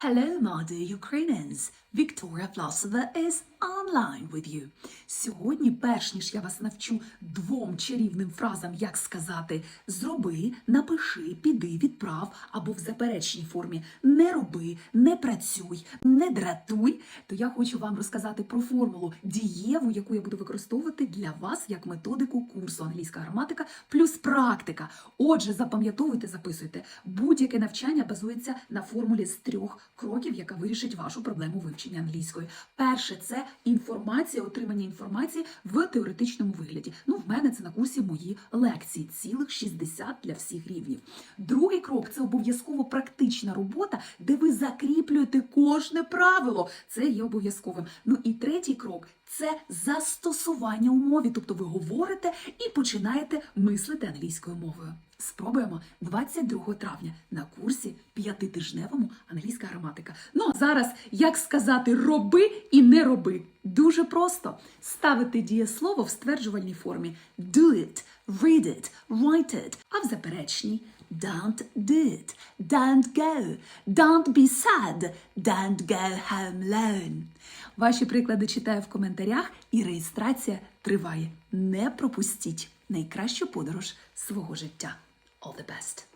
Hello, my dear Ukrainians! Victoria Vlasova is online with you. Сьогодні, перш ніж я вас навчу двом чарівним фразам, як сказати зроби, напиши, піди, відправ або в заперечній формі не роби, не працюй, не дратуй, то я хочу вам розказати про формулу дієву, яку я буду використовувати для вас як методику курсу англійська граматика плюс практика. Отже, запам'ятовуйте, записуйте. Будь-яке навчання базується на формулі з трьох кроків, яка вирішить вашу проблему вивчення англійської. Перше це інформація, отримання інформації в теоретичному вигляді. Ну, в мене це на курсі мої лекції, цілих 60 для всіх рівнів. Другий крок це обов'язково практична робота, де ви закріплюєте кожне правило. Це є обов'язковим. Ну і третій крок це застосування у мові, тобто ви говорите і починаєте мислити англійською мовою. Спробуємо 22 травня на курсі п'ятитижневому англійська граматика. Ну а зараз як сказати роби і не роби. Дуже просто ставити дієслово в стверджувальній формі do it, read it, write it, а в заперечній don't do it, don't go, don't be sad, don't go home alone. Ваші приклади читаю в коментарях, і реєстрація триває. Не пропустіть найкращу подорож свого життя. All the best!